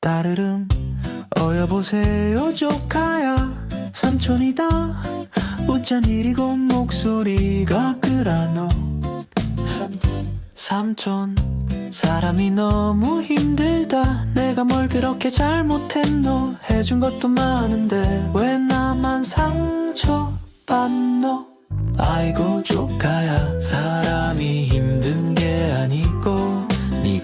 따르릉 어여보세요 조카야. 삼촌이다. 웃잔 일이고 목소리가 그라노 삼촌 사람이 너무 힘들다. 내가 뭘 그렇게 잘못했노? 해준 것도 많은데 왜 나만 상처받노? 아이고 조카야. 사람이 네가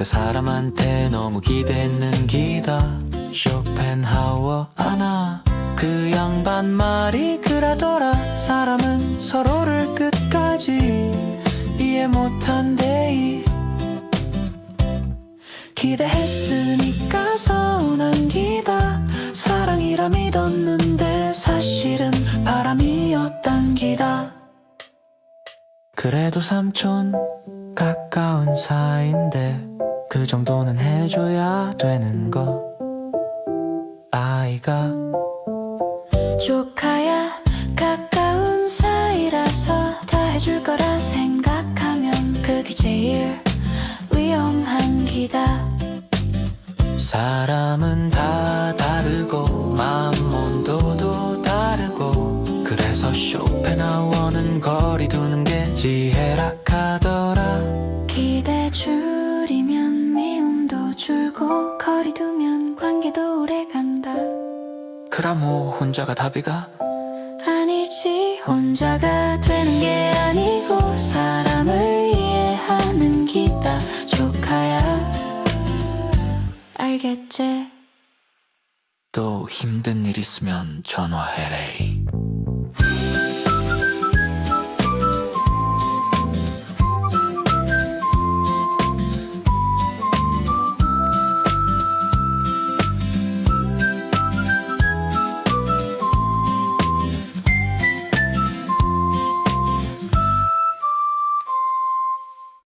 사람한테 너무 기대는 기다. 쇼펜하워 아나. 그 양반 말이 그라더라. 사람은 서로를 끝까지 이해 못한대 기대했으니까 서운한 기다. 사랑이라 믿었는데 사실은 바람이었단 기다. 그래도 삼촌 가까운 사이인데 그 정도는 해줘야 되는 거. 아이가 조카야 가까운 사이라서 다 해줄 거라 생각하면 그게 제일 위험한 기다. 사람은 다 다르고 마음 온도도 다르고 그래서 쇼펜하워는 거리 두는 게 지혜라 하더 줄고 거리 두면 관계도 오래 간다. 그라모 혼자가 답이가? 아니지 혼자가 되는 게 아니고 사람을 이해하는 기다 조카야. 알겠지? 또 힘든 일 있으면 전화해래